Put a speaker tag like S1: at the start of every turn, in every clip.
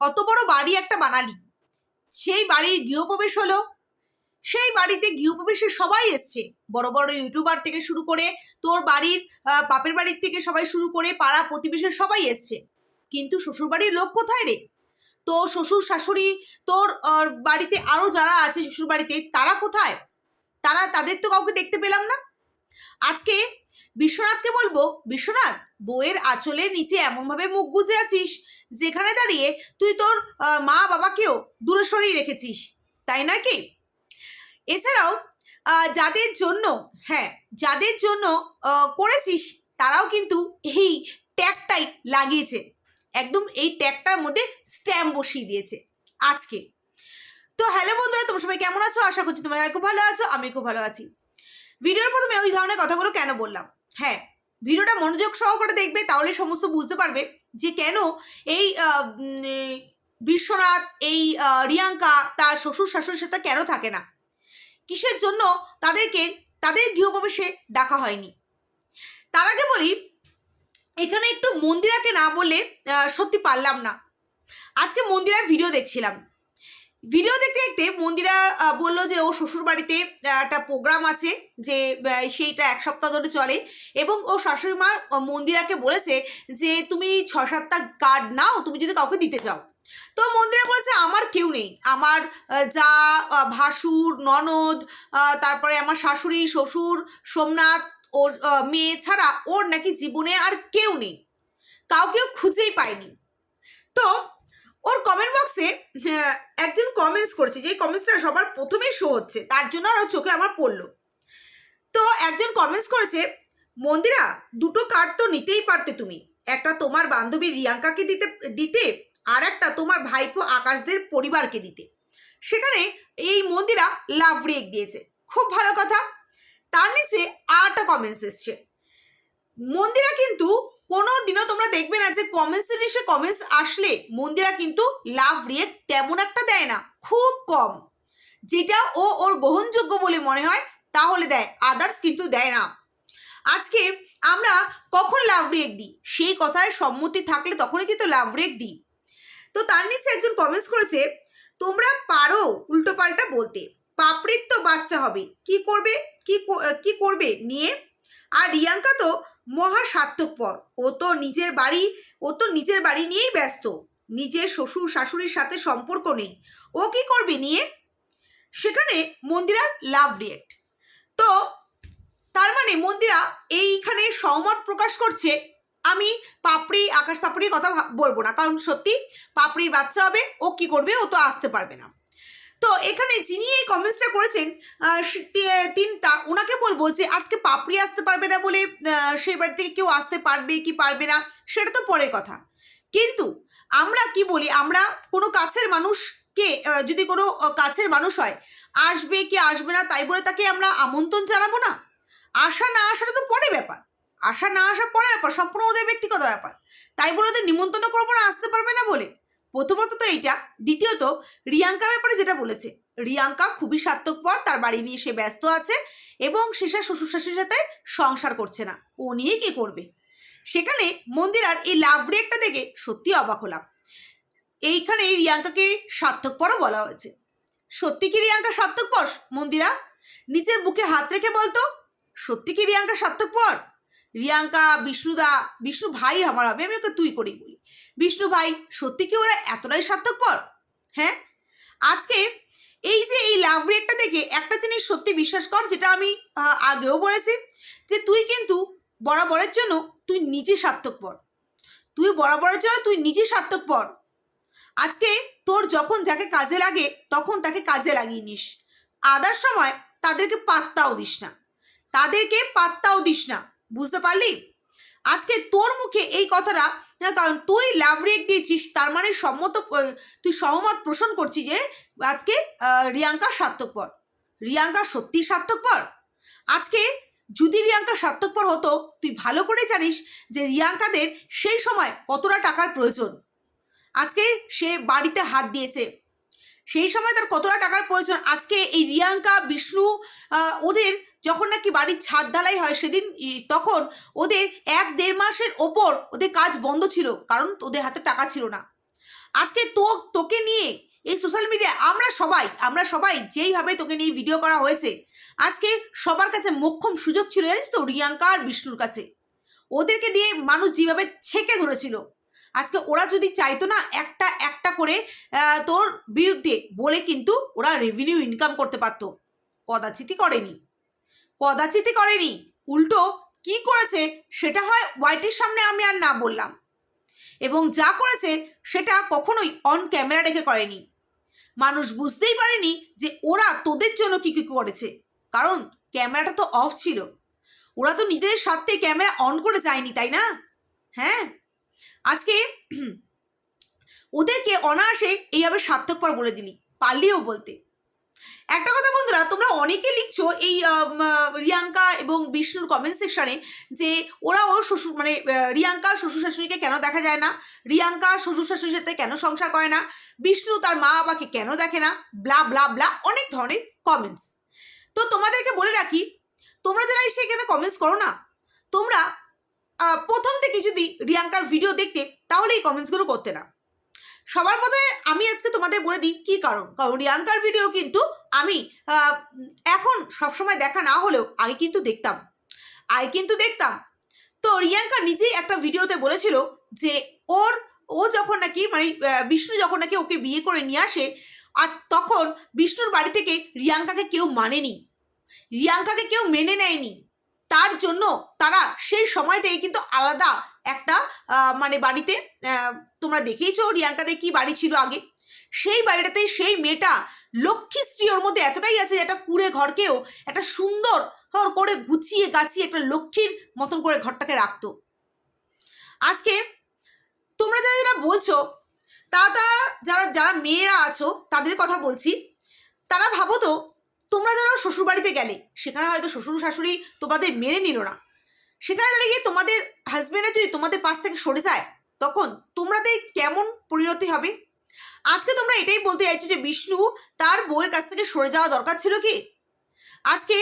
S1: অত বড় বাড়ি একটা বানালি। সেই বাড়ির গৃহপ্রবেশ হলো। সেই বাড়িতে গৃহপ্রবেশে সবাই এসছে। বড় বড় ইউটিউবার থেকে শুরু করে তোর বাড়ির বাপের বাড়ির থেকে সবাই শুরু করে পাড়া প্রতিবেশীর সবাই এসছে। কিন্তু শ্বশুর বাড়ির লোক কোথায় রে? তোর শ্বশুর শাশুড়ি, তোর বাড়িতে আরও যারা আছে শ্বশুর বাড়িতে তারা কোথায়? তারা, তাদের তো কাউকে দেখতে পেলাম না। আজকে বিশ্বনাথকে বলব, বিশ্বনাথ বউয়ের আঁচলের নিচে এমনভাবে মুখ গুজে আছিস যেখানে দাঁড়িয়ে তুই তোর মা বাবাকেও দূরে সরিয়ে রেখেছিস, তাই নাকি এছাড়াও যাদের জন্য হ্যাঁ যাদের জন্য করেছিস, তারাও কিন্তু এই ট্যাগটাই লাগিয়েছে। একদম এই ট্যাগটার মধ্যে স্ট্যাম্প বসিয়ে দিয়েছে আজকে। তো হ্যালো বন্ধুরা, তোমার সবাই কেমন আছো? আশা করছি তোমরা খুব ভালো আছো আমি খুব ভালো আছি। ভিডিওর প্রথমে ওই ধরনের কথাগুলো কেন বললাম? হ্যাঁ ভিডিওটা মনোযোগ সহকারে দেখবে, তাহলে সমস্ত বুঝতে পারবে যে কেন এই বিশ্বনাথ, এই রিয়াঙ্কা তার শ্বশুর শাশুড়ির সাথে কেন থাকে না? কিসের জন্য তাদেরকে, তাদের গৃহপ্রবেশে ডাকা হয়নি? তার আগে বলি, এখানে একটু মন্দিরাকে না বলে সত্যি পারলাম না। আজকে মন্দিরার ভিডিও দেখছিলাম। ভিডিও দেখতে দেখতে মন্দিরা বলল যে ও শ্বশুর বাড়িতে একটা প্রোগ্রাম আছে যে সেইটা এক সপ্তাহ ধরে চলে এবং ও শাশুড়ি মা মন্দিরাকে বলেছে যে, তুমি ছ সাতটা কার্ড নাও, তুমি যদি কাউকে দিতে চাও। তো মন্দিরা বলেছে, আমার কেউ নেই। আমার যা ভাসুর, ননদ তারপরে আমার শাশুড়ি, শ্বশুর, সোমনাথ, ওর মেয়ে ছাড়া ওর নাকি জীবনে আর কেউ নেই। কাউকেও খুঁজেই পায়নি তো ওর কমেন্ট বক্সে একজন কমেন্টস করেছে যে কমেন্টসটা সবার প্রথমেই শো হচ্ছে, তার জন্য আর চোখে আমার পড়ল। তো একজন কমেন্টস করেছে, মন্দিরা, দুটো কার্ড তো নিতেই পারতে তুমি, একটা তোমার বান্ধবী রিয়াঙ্কাকে দিতে দিতে, আর একটা তোমার ভাইপো আকাশদের পরিবারকে দিতে। সেখানে এই মন্দিরা লাভ রেক দিয়েছে, খুব ভালো কথা। তার নিচে আরটা কমেন্টস এসছে। মন্দিরা কিন্তু কোনো দিনও তোমরা দেখবে না যে কমেন্টস এসে কমেন্টস আসলে মন্দিরা কিন্তু লাভ রিয়েক্ট তেমন একটা দেয় না, খুব কম। যেটা ও ওর গ্রহণযোগ্য বলে মনে হয়, তাহলে দেয় আদার্স কিন্তু দেয় না। আজকে আমরা কখন লাভ রিয়েক্ট দিই? সেই কথায় সম্মতি থাকলে তখনই কিন্তু লাভ রিয়েক্ট দিই। তো তার নিচে একজন কমেন্টস করেছে, তোমরা পারো উল্টোপাল্টা বলতে। পাপড়ির তো বাচ্চা হবে। কি করবে? কো- কি করবে? নিয়ে? আর রিয়াঙ্কা তো মহা স্বার্থপর ও তো নিজের বাড়ি, ও তো নিজের বাড়ি নিয়েই ব্যস্ত। নিজের শ্বশুর শাশুড়ির সাথে সম্পর্ক নেই। ও কি করবে নিয়ে? সেখানে মন্দিরা লাভ রিয়েক্ট তো তার মানে মন্দিরা এইখানে সহমত প্রকাশ করছে, আমি পাপড়ি, আকাশ পাপড়ির কথা বলব না। কারণ সত্যি পাপড়ির বাচ্চা হবে, ও কি করবে? ও তো আসতে পারবে না। তো এখানে যিনি এই কমেন্টসটা করেছেন তিন তা- ওনাকে বলব যে আজকে পাপড়ি আসতে পারবে না বলে সেই বাড়ি থেকে কেউ আসতে পারবে কি পারবে না সেটা তো পরের কথা। কিন্তু আমরা কি বলি আমরা কোনো কাছের মানুষকে আহ, যদি কোনো কাছের মানুষ হয় আসবে কি আসবে না তাই বলে তাকে আমরা আমন্ত্রণ জানাব না। আসা না আসাটা তো পরে ব্যাপার। আসা না আসা পরে ব্যাপার সম্পূর্ণ ওদের ব্যক্তিগত ব্যাপার। তাই বলে ওদের নিমন্ত্রণ করব না আসতে পারবে না বলে। প্রথমত তো এইটা, দ্বিতীয়ত রিয়াঙ্কা ব্যাপারে যেটা বলেছে, রিয়াঙ্কা খুবই স্বার্থপর, তার বাড়ি নিয়ে সে ব্যস্ত আছে এবং সে শ্বশুর শাশুড়ির সাথে সংসার করছে না, ও নিয়ে কি করবে? সেখানে মন্দিরার এই লাভ রেকটা দেখে সত্যি অবাক হলাম। এইখানে রিয়াঙ্কাকে স্বার্থপরও বলা হয়েছে। সত্যি কি রিয়াঙ্কা স্বার্থপর, মন্দিরা? নিজের বুকে হাত রেখে বলতো, সত্যি কি রিয়াঙ্কা স্বার্থপর? রিয়াঙ্কা, বিষ্ণুদা, বিষ্ণু ভাই আমার হবে, আমি ওকে তুই করেই বলি। বিষ্ণু ভাই, সত্যি কি ওরা এতটাই স্বার্থপর হ্যাঁ? আজকে এই যে এই লাভ রেটটা দেখে একটা জিনিস সত্যি বিশ্বাস কর, যেটা আমি আগেও বলেছি, যে তুই কিন্তু বরাবরের জন্য তুই নিজে স্বার্থপর তুই বরাবরের জন্য তুই নিজে স্বার্থপর আজকে তোর যখন যাকে কাজে লাগে, তখন তাকে কাজে লাগিয়ে নিস। আদার সময় তাদেরকে পাত্তাও দিস না। তাদেরকে পাত্তাও দিস না। বুঝতে পারলি? আজকে তোর মুখে এই কথাটা হ্যাঁ, কারণ তুই লাভ রেক দিয়েছিস তার মানে সম্মত তুই সহমত পোষণ করছিস যে আজকে রিয়াঙ্কা স্বার্থপর রিয়াঙ্কা সত্যি স্বার্থপর আজকে যদি রিয়াঙ্কা স্বার্থপর হতো তুই ভালো করে জানিস যে রিয়াঙ্কাদের সেই সময় কতটা টাকার প্রয়োজন। আজকে সে বাড়িতে হাত দিয়েছে। সেই সময় তার কতটা টাকার প্রয়োজন? আজকে এই রিয়াঙ্কা বিষ্ণু ওদের যখন নাকি বাড়ির ছাদ ঢালাই হয় সেদিন তখন ওদের এক দেড় মাসের ওপর ওদের কাজ বন্ধ ছিল, কারণ ওদের হাতে টাকা ছিল না। আজকে তো, তোকে নিয়ে এই সোশ্যাল মিডিয়া আমরা সবাই আমরা সবাই যেইভাবে তোকে নিয়ে ভিডিও করা হয়েছে, আজকে সবার কাছে মোক্ষম সুযোগ ছিল জানিস তো, রিয়াঙ্কা আর বিষ্ণুর কাছে। ওদেরকে দিয়ে মানুষ যেভাবে ছেঁকে ধরেছিল। আজকে ওরা যদি চাইতো না একটা একটা করে তোর বিরুদ্ধে বলে কিন্তু ওরা রেভিনিউ ইনকাম করতে পারতো। কদাচিতই করেনি। কদাচিতই করেনি। উল্টো কি করেছে সেটা হয় ওয়াইটির সামনে আমি আর না বললাম। এবং যা করেছে সেটা কখনোই অন ক্যামেরা রেখে করেনি। মানুষ বুঝতেই পারেনি যে ওরা তোদের জন্য কি কি করেছে। কারণ ক্যামেরাটা তো অফ ছিল। ওরা তো নিজেদের স্বার্থে ক্যামেরা অন করে যায়নি, তাই না? হ্যাঁ? আজকে ওদেরকে অনায়াসে এইভাবে সার্থকপর বলে দিলি, পারলিও বলতে। একটা কথা বন্ধুরা, তোমরা অনেকে লিখছো এই রিয়াঙ্কা এবং বিষ্ণুর কমেন্ট সেকশনে যে ওরা ওর শ্বশুর মানে রিয়াঙ্কা শ্বশুর শাশুড়িকে কেন দেখা যায় না? রিয়াঙ্কা শ্বশুর শাশুড়ির সাথে কেন সংসার করে না? বিষ্ণু তার মা বাবাকে কেন দেখে না? ব্লা ব্লা ব্লা অনেক ধরনের কমেন্টস তো তোমাদেরকে বলে রাখি, তোমরা যারা এসে এখানে কমেন্টস করো না, তোমরা প্রথম থেকে যদি রিয়াঙ্কার ভিডিও দেখতে, তাহলে এই কমেন্টসগুলো করতে না। সবার প্রথমে আমি আজকে তোমাদের বলে দিই কী কারণ? কারণ রিয়াঙ্কার ভিডিও কিন্তু আমি এখন সবসময় দেখা না হলেও আগে কিন্তু দেখতাম। আগে কিন্তু দেখতাম। তো রিয়াঙ্কা নিজেই একটা ভিডিওতে বলেছিল যে ওর, ও যখন নাকি মানে বিষ্ণু যখন নাকি ওকে বিয়ে করে নিয়ে আসে, আর তখন বিষ্ণুর বাড়ি থেকে রিয়াঙ্কাকে কেউ মানেনি। রিয়াঙ্কাকে কেউ মেনে নেয়নি। তার জন্য তারা সেই সময় থেকে কিন্তু আলাদা একটা মানে বাড়িতে তোমরা দেখেইছো রিয়াঙ্কাদের কি বাড়ি ছিল আগে। সেই বাড়িটাতে সেই মেয়েটা লক্ষ্মীশ্রী ওর মধ্যে এতটাই আছে যে একটা কুড়ে ঘরকেও একটা সুন্দর করে গুছিয়ে গাছিয়ে একটা লক্ষ্মীর মতন করে ঘরটাকে রাখতো। আজকে তোমরা যারা যারা বলছো তা তারা যারা যারা মেয়েরা আছো, তাদের কথা বলছি, তারা ভাবো তো তোমরা যারা শ্বশুর বাড়িতে গেলে, সেখানে হয়তো শ্বশুর শাশুড়ি তোমাদের মেনে নিল না। সেখানে দাঁড়িয়ে তোমাদের হাজবেন্ডে যদি তোমাদের পাশ থেকে সরে যায়, তখন তোমাদের কেমন পরিণতি হবে? আজকে তোমরা এটাই বলতে চাইছো যে বিষ্ণু তার বউয়ের কাছ থেকে সরে যাওয়া দরকার ছিল কি? আজকে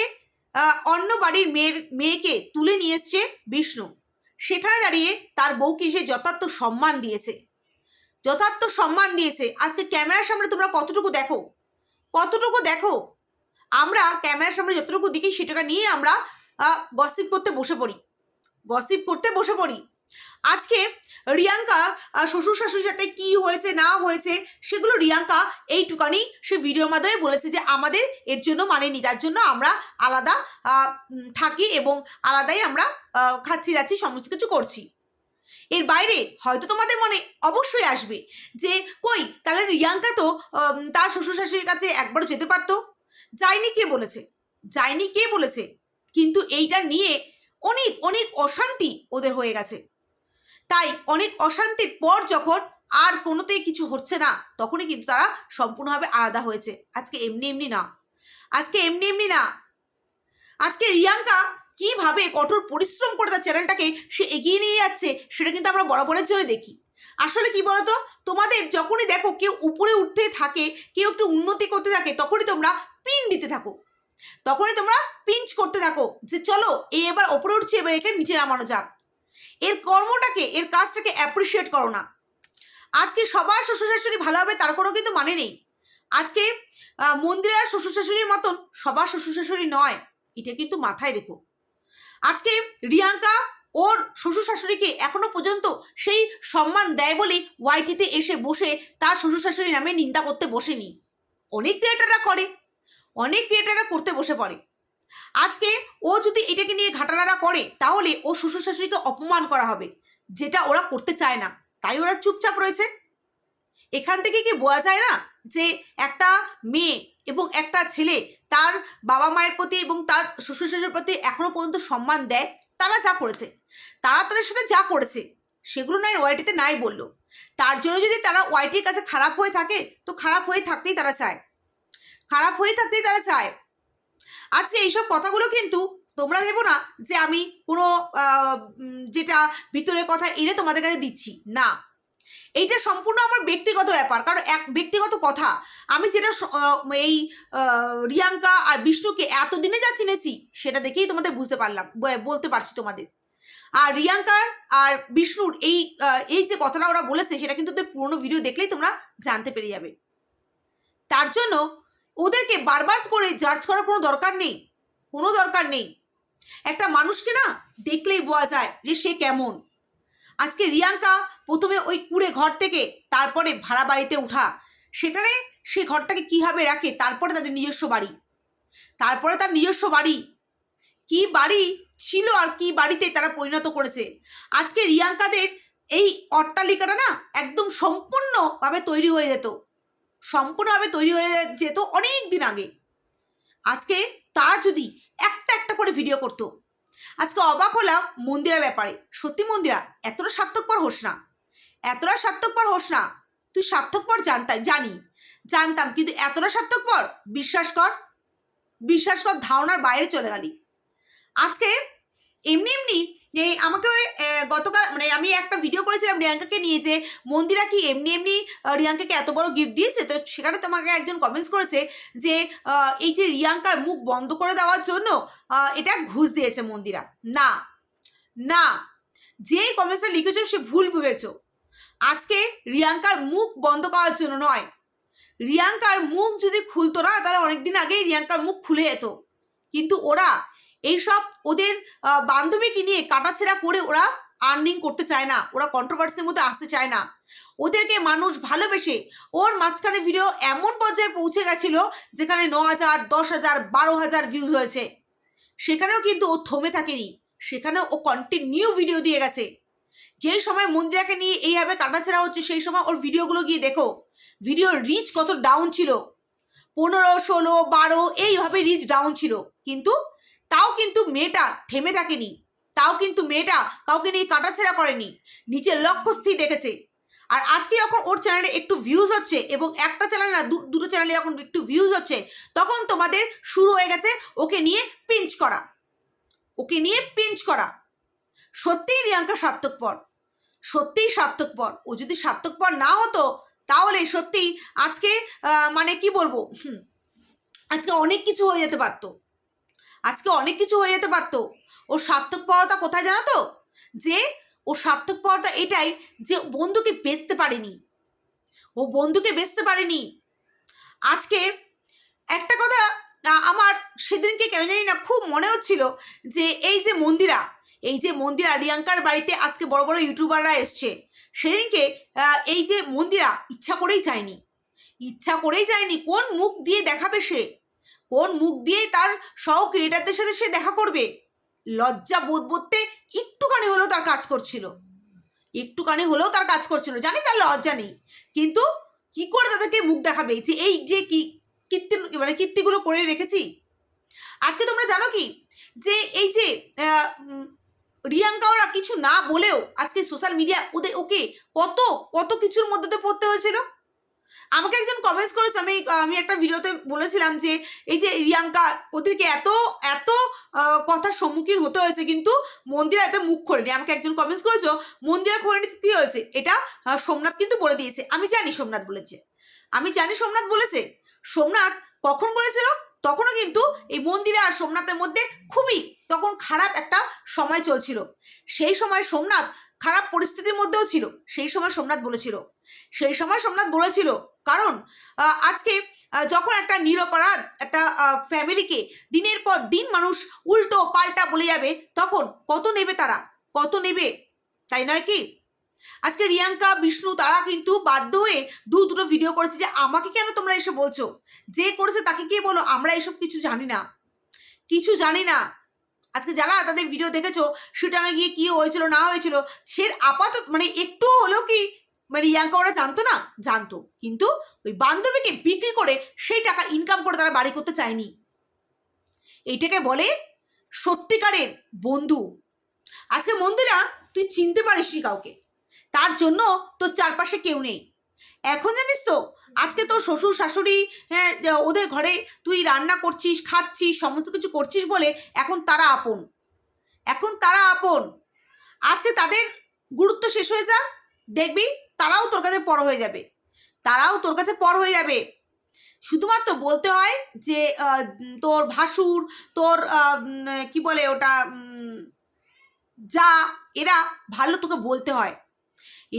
S1: অন্য বাড়ির মেয়ের, মেয়েকে তুলে নিয়ে এসছে বিষ্ণু। সেখানে দাঁড়িয়ে তার বউকে সে যথার্থ সম্মান দিয়েছে। যথার্থ সম্মান দিয়েছে। আজকে ক্যামেরার সামনে তোমরা কতটুকু দেখো? কতটুকু দেখো? আমরা ক্যামেরার সামনে যতটুকু দেখি, সেটাকে নিয়ে আমরা গসিপ করতে বসে পড়ি। গসিপ করতে বসে পড়ি। আজকে রিয়াঙ্কা শ্বশুর শাশুড়ির সাথে কি হয়েছে, না হয়েছে, সেগুলো রিয়াঙ্কা এইটুকানি সে ভিডিওর মাধ্যমে বলেছে যে, আমাদের এর জন্য মানেনি, তার জন্য আমরা আলাদা থাকি এবং আলাদাই আমরা খাচ্ছি, যাচ্ছি, সমস্ত কিছু করছি। এর বাইরে হয়তো তোমাদের মনে অবশ্যই আসবে যে, কই, তাহলে রিয়াঙ্কা তো তার শ্বশুর শাশুড়ির কাছে একবারও যেতে পারতো। যায়নি কে বলেছে? যায়নি কে বলেছে? কিন্তু এইটা নিয়ে অনেক অনেক অশান্তি ওদের হয়ে গেছে। তাই অনেক অশান্তির পর যখন আর কোনোতেই কিছু হচ্ছে না, তখনই কিন্তু তারা সম্পূর্ণভাবে আলাদা হয়েছে। আজকে এমনি এমনি না। আজকে এমনি এমনি না। আজকে রিয়াঙ্কা কীভাবে কঠোর পরিশ্রম করে তার চ্যানেলটাকে সে এগিয়ে নিয়ে যাচ্ছে, সেটা কিন্তু আমরা বরাবরের জন্য দেখি। আসলে কি বলতো? তোমাদের যখনই দেখো কেউ উপরে উঠতে থাকে, কেউ একটু উন্নতি করতে থাকে, তখনই তোমরা পিন দিতে থাকো। তখনই তোমরা পিঞ্চ করতে থাকো যে চলো এ এবার ওপরে উঠছে এবার একে নিচে নামানো যাক। এর কর্মটাকে এর কাজটাকে অ্যাপ্রিসিয়েট করো না। আজকে সবার শ্বশুর শাশুড়ি ভালো হবে তার কোনো কিন্তু মানে নেই। আজকে আহ, মন্দিরের শ্বশুর শাশুড়ির মতন সবার শ্বশুর শাশুড়ি নয় এটা কিন্তু মাথায় রেখো। আজকে রিয়াঙ্কা ওর শ্বশুর শাশুড়িকে এখনও পর্যন্ত সেই সম্মান দেয় বলেই ওয়াইটিতে এসে বসে তার শ্বশুর শাশুড়ি নামে নিন্দা করতে বসেনি। অনেক ক্রিয়েটাররা করে। অনেক ক্রিয়েটাররা করতে বসে পড়ে। আজকে ও যদি এটাকে নিয়ে ঘাটানারা করে, তাহলে ও শ্বশুর শাশুড়িকে অপমান করা হবে, যেটা ওরা করতে চায় না। তাই ওরা চুপচাপ রয়েছে। এখান থেকে কি বোঝা যায় না যে একটা মেয়ে এবং একটা ছেলে তার বাবা মায়ের প্রতি এবং তার শ্বশুর শাশুড়ির প্রতি এখনও পর্যন্ত সম্মান দেয়, তারা যা করেছে। তারা তাদের সাথে যা করেছে, সেগুলো নয় ওয়াইটিতে নাই বলল। তার জন্য যদি তারা ওয়াইটির কাছে খারাপ হয়ে থাকে, তো খারাপ হয়ে থাকতেই তারা চায়। খারাপ হয়ে থাকতেই তারা চায়। আজকে এইসব কথাগুলো কিন্তু তোমরা ভেবো না যে আমি কোনো যেটা ভিতরের কথা এনে তোমাদের কাছে দিচ্ছি। না। এইটা সম্পূর্ণ আমার ব্যক্তিগত ব্যাপার। কারণ এক, ব্যক্তিগত কথা। আমি যেটা এই রিয়াঙ্কা আর বিষ্ণুকে এতদিনে যা চিনেছি, সেটা দেখেই তোমাদের বুঝতে পারলাম বলতে পারছি তোমাদের। আর রিয়াঙ্কার আর বিষ্ণুর এই এই যে কথাটা ওরা বলেছে, সেটা কিন্তু পুরোনো ভিডিও দেখলেই তোমরা জানতে পেরে যাবে। তার জন্য ওদেরকে বারবার করে জাজ করার কোনো দরকার নেই। কোনো দরকার নেই। একটা মানুষকে না দেখলেই বোঝা যায় যে সে কেমন। আজকে রিয়াঙ্কা প্রথমে ওই কুড়ে ঘর থেকে তারপরে ভাড়া বাড়িতে ওঠা। সেখানে সে ঘরটাকে কীভাবে রাখে, তারপরে তাদের নিজস্ব বাড়ি। তারপরে তার নিজস্ব বাড়ি। কি বাড়ি ছিল আর কি বাড়িতে তারা পরিণত করেছে। আজকে রিয়াঙ্কাদের এই অট্টালিকাটা না একদম সম্পূর্ণভাবে তৈরি হয়ে যেত। সম্পূর্ণভাবে তৈরি হয়ে যেত অনেক দিন আগে। আজকে তারা যদি একটা একটা করে ভিডিও করতো। আজকে অবাক হলাম মন্দিরের ব্যাপারে। সত্যি মন্দিরা, এতটা স্বার্থকপর হোস না। এতটা স্বার্থকপর হোস না। তুই স্বার্থকপর জানতাম জানি। জানতাম, কিন্তু এতটা স্বার্থকপর বিশ্বাস কর বিশ্বাস কর, ধারণার বাইরে চলে গেলি। আজকে এমনি এমনি যে আমাকে গতকাল মানে আমি একটা ভিডিও করেছিলাম রিয়াঙ্কাকে নিয়ে যে, মন্দিরা কি এমনি এমনি রিয়াঙ্কাকে এত বড় গিফট দিয়েছে? তো সেখানে তোমাকে একজন কমেন্টস করেছে যে এই যে রিয়াঙ্কার মুখ বন্ধ করে দেওয়ার জন্য এটা ঘুষ দিয়েছে মন্দিরা। না না যে কমেন্টসটা লিখেছো সে ভুল ভেবেছো। আজকে রিয়াঙ্কার মুখ বন্ধ করার জন্য নয়। রিয়াঙ্কার মুখ যদি খুলতো না, তাহলে অনেকদিন আগেই রিয়াঙ্কার মুখ খুলে যেত। কিন্তু ওরা এইসব ওদের বান্ধবীকে নিয়ে কাটাছেড়া করে ওরা আর্নিং করতে চায় না। ওরা কন্ট্রোভার্সির মধ্যে আসতে চায় না। ওদেরকে মানুষ ভালোবেসে ওর মাঝখানে ভিডিও এমন পর্যায়ে পৌঁছে গেছিল, যেখানে ন হাজার দশ হাজার বারো হাজার ভিউজ হয়েছে। সেখানেও কিন্তু ও থমে থাকেনি। সেখানেও ও কন্টিনিউ ভিডিও দিয়ে গেছে। যেই সময় মন্দিরাকে নিয়ে এইভাবে কাটাছেড়া হচ্ছে, সেই সময় ওর ভিডিওগুলো গিয়ে দেখো ভিডিওর রিচ কত ডাউন ছিল। পনেরো, ষোলো, বারো, এইভাবে রিচ ডাউন ছিল। কিন্তু তাও কিন্তু মেয়েটা থেমে থাকেনি। তাও কিন্তু মেয়েটা কাউকে নিয়ে কাটাছেড়া করেনি। নিচে লক্ষ্য স্থির রেখেছে। আর আজকে যখন ওর চ্যানেলে একটু ভিউজ হচ্ছে এবং একটা চ্যানেল না দুটো চ্যানেলে যখন একটু ভিউজ হচ্ছে, তখন তোমাদের শুরু হয়ে গেছে ওকে নিয়ে পিঞ্চ করা। ওকে নিয়ে পিঞ্চ করা। সত্যিই রিয়াঙ্কা সার্থকপর। সত্যিই সার্থকপর। ও যদি সার্থকপর না হতো, তাহলে সত্যিই আজকে মানে কি বলব? আজকে অনেক কিছু হয়ে যেতে পারতো। আজকে অনেক কিছু হয়ে যেতে পারতো। ও সার্থক পাওয়াটা কোথায় জানো তো? যে ও সার্থক পাওয়াটা এটাই যে বন্ধুকে বেচতে পারেনি। ও বন্ধুকে বেচতে পারেনি। আজকে একটা কথা আমার সেদিনকে কেন জানি না খুব মনে হচ্ছিল যে এই যে মন্দিরা, এই যে মন্দিরা রিয়াঙ্কার বাড়িতে আজকে বড় বড় ইউটিউবাররা এসছে, সেদিনকে এই যে মন্দিরা ইচ্ছা করেই যায়নি। ইচ্ছা করেই যায়নি, কোন মুখ দিয়ে দেখাবে সে? কোন মুখ দিয়ে তার সহ ক্রিয়েটারদের সাথে সে দেখা করবে? লজ্জা বোধ বোধতে একটুখানি হলেও তার কাজ করছিল। একটুখানি হলেও তার কাজ করছিল। জানি তার লজ্জা নেই। কিন্তু কি করে তাদেরকে মুখ দেখাবে? যে এই যে কি কীর্তি মানে কীর্তিগুলো করে রেখেছি? আজকে তোমরা জানো কি? যে এই যে রিয়াঙ্কা ওরা কিছু না বলেও আজকে সোশ্যাল মিডিয়া ওদের ওকে কত কত কিছুর মধ্যে পড়তে হয়েছিল? আমাকে একজন কমেন্টস করেছে, আমি আমি একটা ভিডিওতে বলেছিলাম যে, এই যে রিয়াঙ্কা, ওদেরকে এত এত কথার সম্মুখীন হতে হয়েছে, কিন্তু মন্দিরা এত মুখ খোলেনি। আমাকে একজন কমেন্টস করেছ, মন্দিরা খোলেনি কি হয়েছে? এটা সোমনাথ কিন্তু বলে দিয়েছে। আমি জানি সোমনাথ বলেছে। আমি জানি সোমনাথ বলেছে। সোমনাথ কখন বলেছিল? তখনও কিন্তু এই মন্দিরা আর সোমনাথের মধ্যে খুবই তখন খারাপ একটা সময় চলছিল। সেই সময় সোমনাথ খারাপ পরিস্থিতির মধ্যেও ছিল। সেই সময় সোমনাথ বলেছিল। সেই সময় সোমনাথ বলেছিল, কারণ আজকে যখন একটা নিরপরাধ একটা ফ্যামিলিকে দিনের পর দিন মানুষ উল্টো পাল্টা বলে যাবে, তখন কত নেবে তারা? কত নেবে? তাই নয় কি? আজকে রিয়াঙ্কা, বিষ্ণু তারা কিন্তু বাধ্য হয়ে দু দুটো ভিডিও করেছে যে, আমাকে কেন তোমরা এসে বলছো? যে করেছে তাকে কে বলো? আমরা এসব কিছু জানি না। কিছু জানি না। আজকে যারা তাদের ভিডিও দেখেছ সেটা গিয়ে কি হয়েছিল, না হয়েছিল সে আপাতত মানে একটু হলেও কি মানে রিয়াঙ্কা ওরা জানতো না? জানতো। কিন্তু ওই বান্ধবীকে বিক্রি করে সেই টাকা ইনকাম করে তারা বাড়ি করতে চায়নি। এইটাকে বলে সত্যিকারের বন্ধু। আজকে মন্দিরা, তুই চিনতে পারিসনি কাউকে। তার জন্য তোর চারপাশে কেউ নেই। এখন জানিস তো, আজকে তোর শ্বশুর শাশুড়ি হ্যাঁ ওদের ঘরে তুই রান্না করছিস, খাচ্ছিস, সমস্ত কিছু করছিস বলে এখন তারা আপন। এখন তারা আপন। আজকে তাদের গুরুত্ব শেষ হয়ে যা, দেখবি তারাও তোর কাছে পর হয়ে যাবে। তারাও তোর কাছে পর হয়ে যাবে। শুধুমাত্র বলতে হয় যে তোর ভাসুর, তোর কি বলে ওটা যা, এরা ভালো তোকে বলতে হয়।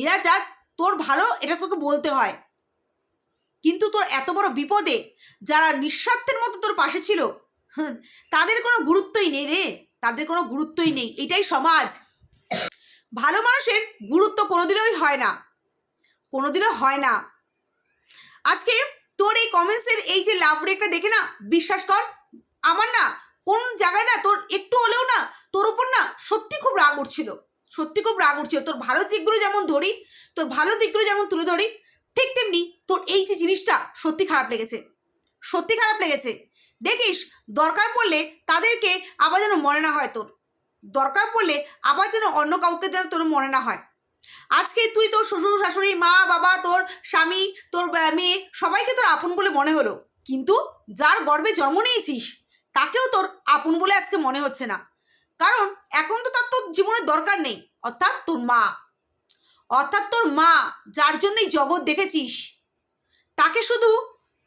S1: এরা যা তোর ভালো, এটা তোকে বলতে হয়। কিন্তু তোর এত বড় বিপদে যারা নিঃস্বার্থের মতো তোর পাশে ছিল তাদের কোনো গুরুত্বই নেই রে। তাদের কোনো গুরুত্বই নেই। এটাই সমাজ। ভালো মানুষের গুরুত্ব কোনোদিনই হয় না। কোনোদিনও হয় না। আজকে তোর এই কমেন্টসের এই যে লাভ রেটটা দেখে না, বিশ্বাস কর, আমার না কোন জায়গায় না তোর একটু হলেও না তোর উপর না সত্যি খুব রাগ উঠছিল। সত্যি খুব রাগ উঠছিল তোর ভালো দিকগুলো যেমন ধরি, তোর ভালো দিকগুলো যেমন তুলে ধরি, ঠিক তেমনি তোর এই যে জিনিসটা সত্যি খারাপ লেগেছে। সত্যি খারাপ লেগেছে। দেখিস, দরকার পড়লে তাদেরকে আবার যেন মনে না হয় তোর। দরকার পড়লে আবার যেন অন্য কাউকে যেন তোর মনে না হয়। আজকে তুই তোর শ্বশুর, শাশুড়ি, মা, বাবা, তোর স্বামী, তোর মেয়ে সবাইকে তোর আপন বলে মনে হলো। কিন্তু যার গর্বে জন্ম নিয়েছিস, তাকেও তোর আপন বলে আজকে মনে হচ্ছে না। কারণ এখন তো তার তোর জীবনের দরকার নেই। অর্থাৎ তোর মা। অর্থাৎ তোর মা, যার জন্যই জগৎ দেখেছিস। তাকে শুধু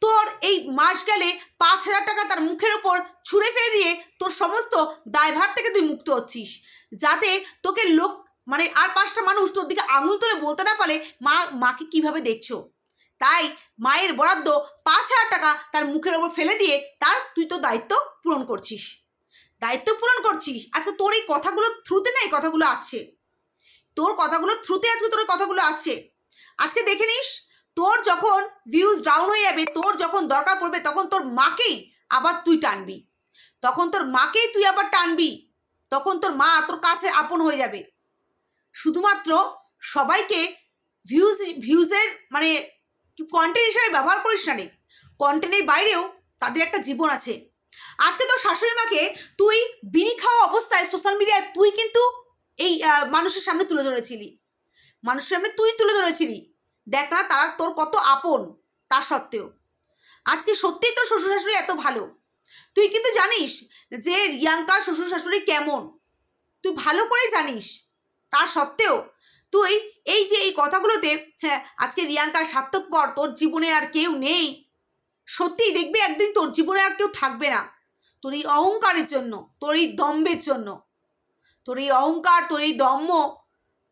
S1: তোর এই মাস গেলে পাঁচ হাজার টাকা তার মুখের ওপর ছুঁড়ে ফেলে দিয়ে তোর সমস্ত দায়ভার থেকে তুই মুক্ত হচ্ছিস। যাতে তোকে লোক মানে আর পাঁচটা মানুষ তোর দিকে আঙুল তুলে বলতে না পারে মা, মাকে কীভাবে দেখছ। তাই মায়ের বরাদ্দ পাঁচ হাজার টাকা তার মুখের ওপর ফেলে দিয়ে তার তুই তো দায়িত্ব পূরণ করছিস। দায়িত্ব পূরণ করছিস? আজকে তোর এই কথাগুলো থ্রুতে না, এই কথাগুলো আসছে। তোর কথাগুলো থ্রুতে আজকে তোর কথাগুলো আসছে। আজকে দেখে নিস, তোর যখন ভিউজ ডাউন হয়ে যাবে, তোর যখন দরকার পড়বে, তখন তোর মাকেই আবার তুই টানবি। তখন তোর মাকেই তুই আবার টানবি। তখন তোর মা তোর কাছে আপন হয়ে যাবে। শুধুমাত্র সবাইকে ভিউজ ভিউজের মানে কন্টেন্ট হিসাবে ব্যবহার করিস না রে। কন্টেন্টের বাইরেও তাদের একটা জীবন আছে। আজকে তোর শাশুড়ি মাকে তুই বিড়ি খাওয়া অবস্থায় সোশ্যাল মিডিয়ায় তুই কিন্তু এই মানুষের সামনে তুলে ধরেছিলি। মানুষের সামনে তুই তুলে ধরেছিলি। দেখ না, তারা তোর কত আপন, তা সত্ত্বেও। আজকে সত্যিই তোর শ্বশুর শাশুড়ি এত ভালো। তুই কিন্তু জানিস যে রিয়াঙ্কার শ্বশুর শাশুড়ি কেমন। তুই ভালো করে জানিস। তা সত্ত্বেও তুই এই যে এই কথাগুলোতে হ্যাঁ আজকে রিয়াঙ্কার সার্থক পর তোর জীবনে আর কেউ নেই। সত্যিই দেখবি একদিন তোর জীবনে আর কেউ থাকবে না। তোর এই অহংকারের জন্য, তোর এই দম্ভের জন্য। তোর এই অহংকার, তোর এই দম্ভ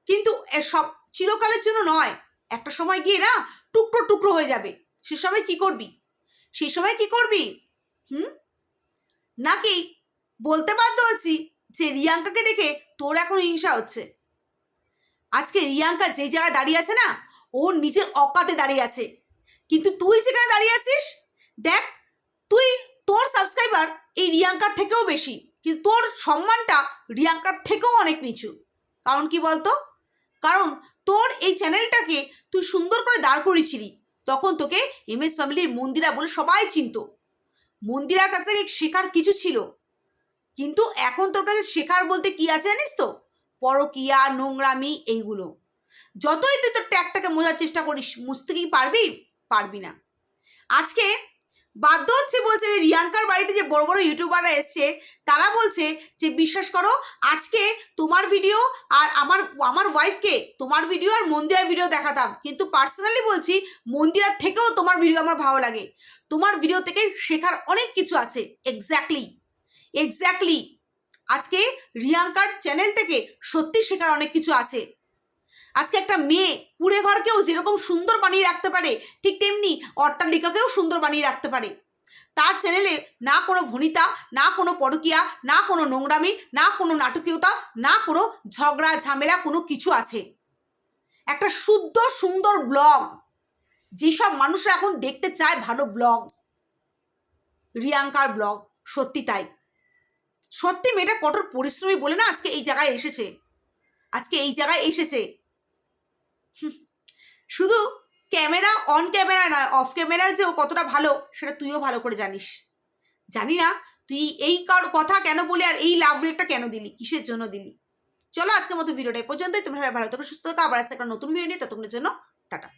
S1: কিন্তু সব চিরকালের জন্য নয়। একটা সময় গিয়ে না টুকরো টুকরো হয়ে যাবে। সে সময় কি করবি? সে সময় কি করবি? হুম? নাকি বলতে বাধ্য হচ্ছি যে রিয়াঙ্কাকে দেখে তোর এখন হিংসা হচ্ছে। আজকে রিয়াঙ্কা যে জায়গায় দাঁড়িয়ে আছে না, ওর নিজের অকাতে দাঁড়িয়ে আছে। কিন্তু তুই যেখানে দাঁড়িয়ে আছিস, দেখ, তুই তোর সাবস্ক্রাইবার এই রিয়াঙ্কার থেকেও বেশি, কিন্তু তোর সম্মানটা রিয়াঙ্কার থেকেও অনেক নিচু। কারণ কি বলতো? কারণ তোর এই চ্যানেলটাকে তুই সুন্দর করে দাঁড় করিয়েছিলি, তখন তোকে এম এস ফ্যামিলির মন্দিরা বলে সবাই চিনত। মন্দিরার কাছ থেকে শেখার কিছু ছিল। কিন্তু এখন তোর কাছে শেখার বলতে কি আছে জানিস তো? পরকিয়া, নোংরামি, এইগুলো। যতই তুই তোর ট্যাগটাকে মোজার চেষ্টা করিস মুছতে কি পারবি? পারবি না। আজকে বাধ্য হচ্ছে বলছে যে রিয়াঙ্কার বাড়িতে যে বড় বড় ইউটিউবাররা এসছে, তারা বলছে যে বিশ্বাস করো, আজকে তোমার ভিডিও আর আমার আমার ওয়াইফকে তোমার ভিডিও আর মন্দিরার ভিডিও দেখাতাম। কিন্তু পার্সোনালি বলছি, মন্দিরার থেকেও তোমার ভিডিও আমার ভালো লাগে। তোমার ভিডিও থেকে শেখার অনেক কিছু আছে। এক্স্যাক্টলি এক্স্যাক্টলি আজকে রিয়াঙ্কার চ্যানেল থেকে সত্যি শেখার অনেক কিছু আছে। আজকে একটা মেয়ে কুড়ে ঘরকেও যেরকম সুন্দর বানিয়ে রাখতে পারে, ঠিক তেমনি অট্টালিকাকেও সুন্দর বানিয়ে রাখতে পারে। তার চ্যানেলে না কোনো ভনিতা না কোনো পরকিয়া, না কোনো নোংরামি, না কোনো নাটকীয়তা, না কোনো ঝগড়া, ঝামেলা কোনো কিছু আছে। একটা শুদ্ধ, সুন্দর ব্লগ। যেসব মানুষরা এখন দেখতে চায় ভালো ব্লগ, রিয়াঙ্কার ব্লগ, সত্যি তাই। সত্যি মেয়েটা কঠোর পরিশ্রমী বলে না আজকে এই জায়গায় এসেছে। আজকে এই জায়গায় এসেছে। শুধু ক্যামেরা অন ক্যামেরা নয় অফ ক্যামেরা যে ও কতটা ভালো, সেটা তুইও ভালো করে জানিস। জানি না তুই এই কার কথা কেন বলি আর এই লাভ রেটটা কেন দিলি, কিসের জন্য দিলি। চলো আজকের মতো ভিডিওটা পর্যন্তই, তোমরা ভালো থাকো, সুস্থ থাকো, আবার আসতে একটা নতুন ভিডিও নিয়ে, ততক্ষণের জন্য টাটা।